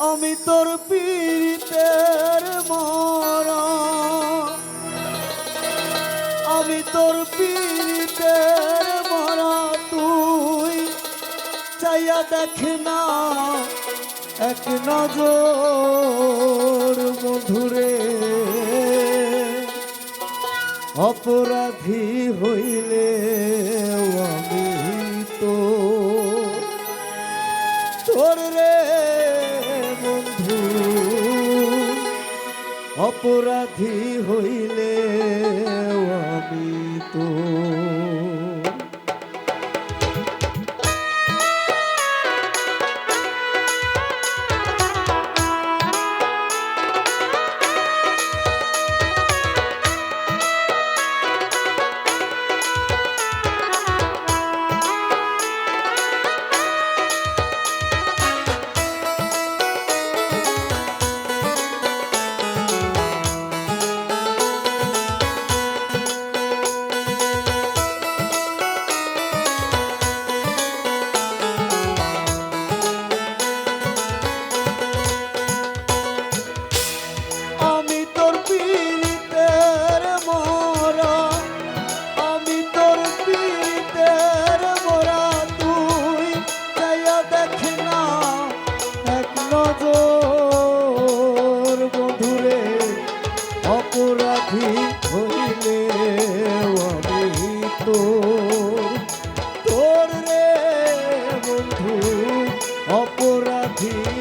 আমি তোর পীড়িতের মর আমি তোর পীড়িতের মর তুই চাইয়া দেখ না এক নজর মধুরে। অপরাধী হইলে অপরাধী হইলে অপরাধী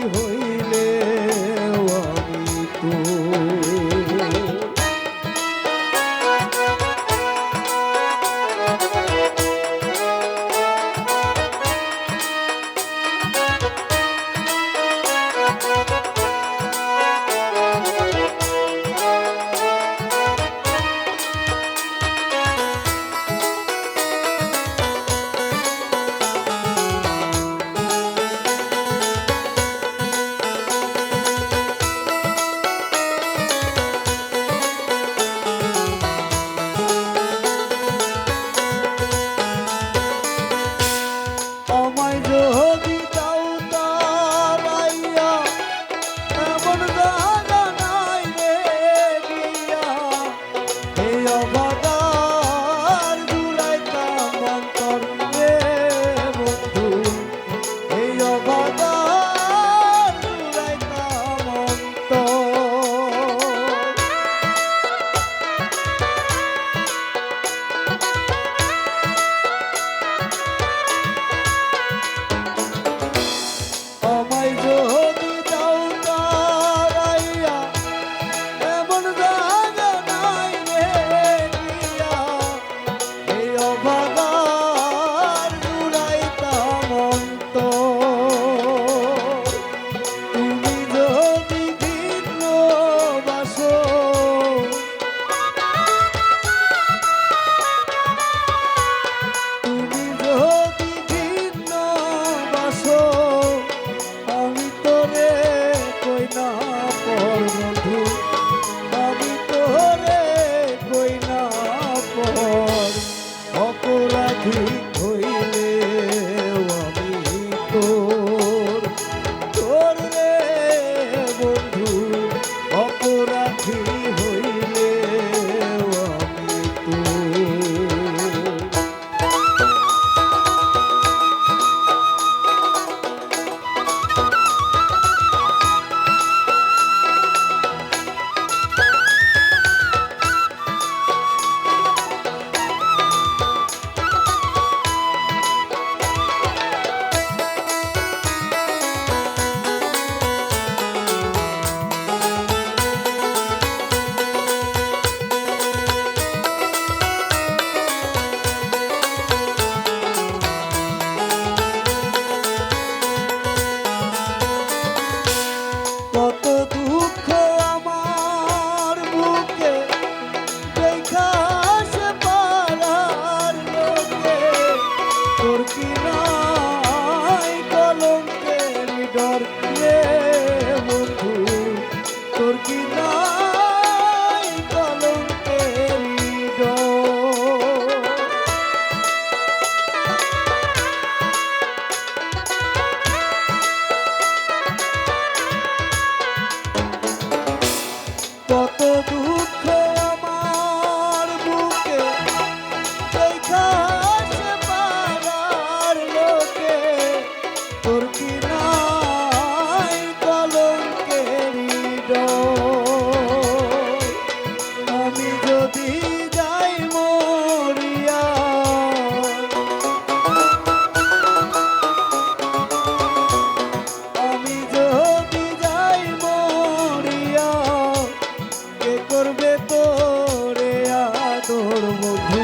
বধু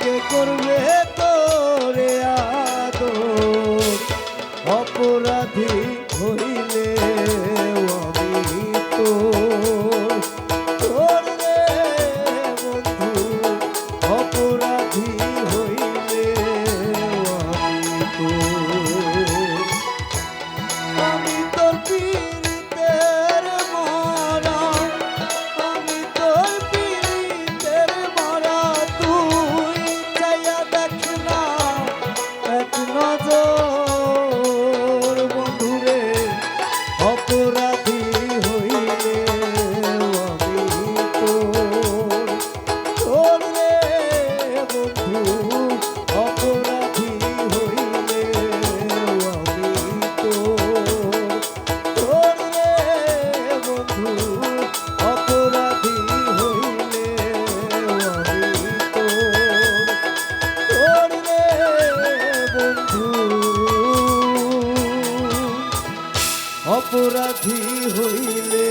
কে করবে অপরাধী হইলে